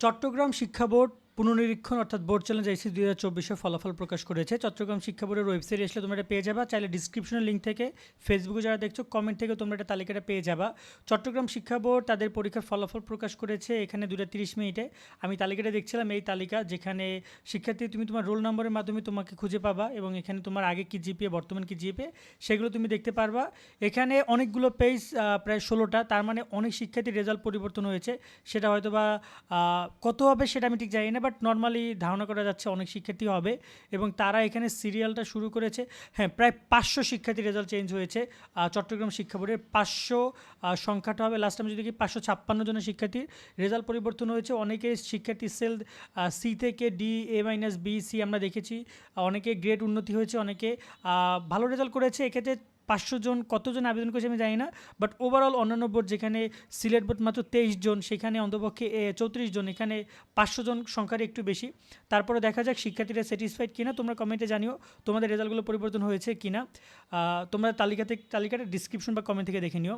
চট্টগ্রাম শিক্ষা বোর্ড পুনর্নিরীক্ষণ অর্থাৎ board challenge আইসি দুই হাজার চব্বিশে ফলাফল প্রকাশ করেছে। চট্টগ্রাম শিক্ষা বোর্ডের ওয়েবসাইটে আসলে তোমরা এটা পেয়ে যাবা। চাইলে ডিসক্রিপশনের লিঙ্ক থেকে ফেসবুকে যারা দেখছ কমেন্ট থেকে তোমরা এটা তালিকাটা পেয়ে যাবা। চট্টগ্রাম শিক্ষা বোর্ড তাদের পরীক্ষার ফলাফল প্রকাশ করেছে এখানে দুটা তিরিশ মিনিটে। আমি তালিকাটা দেখছিলাম, এই তালিকা যেখানে শিক্ষার্থী তুমি তোমার রোল নম্বরের মাধ্যমে তোমাকে খুঁজে পাবা এবং এখানে তোমার আগে কি জিপিএ বর্তমান কি জিপিএ সেগুলো তুমি দেখতে পারবা। এখানে অনেকগুলো পেজ প্রায় ষোলোটা, তার মানে অনেক শিক্ষার্থীর রেজাল্ট পরিবর্তন হয়েছে। সেটা হয়তো বা কত হবে সেটা আমি ঠিক জানি না বাট নর্মালি ধারণা করা যাচ্ছে অনেক শিক্ষার্থী হবে এবং তারা এখানে সিরিয়ালটা শুরু করেছে। হ্যাঁ প্রায় পাঁচশো শিক্ষার্থী রেজাল্ট চেঞ্জ হয়েছে চট্টগ্রাম শিক্ষা বোর্ডের পাঁচশো সংখ্যাটা হবে লাস্ট টাইম যদি দেখি পাঁচশো ছাপ্পান্ন জনের শিক্ষার্থীর রেজাল্ট পরিবর্তন হয়েছে। অনেকে শিক্ষার্থী সেল সি থেকে D A minus B C আমরা দেখেছি। অনেকে গ্রেড উন্নতি হয়েছে, অনেকে ভালো রেজাল্ট করেছে। এক্ষেত্রে পাঁচশো জন, কতজন আবেদন করেছে আমি জানি না বাট ওভারঅল অন্যান্য বোর্ড যেখানে সিলেট বোর্ড মাত্র তেইশ জন, সেখানে অন্তপক্ষে চৌত্রিশ জন, এখানে পাঁচশো জন সংখ্যার একটু বেশি। তারপরে দেখা যাক শিক্ষার্থীরা স্যাটিসফাইড কিনা, তোমরা কমেন্টে জানিও তোমাদের রেজাল্টগুলো পরিবর্তন হয়েছে কিনা। তোমরা তালিকা থেকে তালিকাটা ডিসক্রিপশন বা কমেন্ট থেকে দেখে নিও।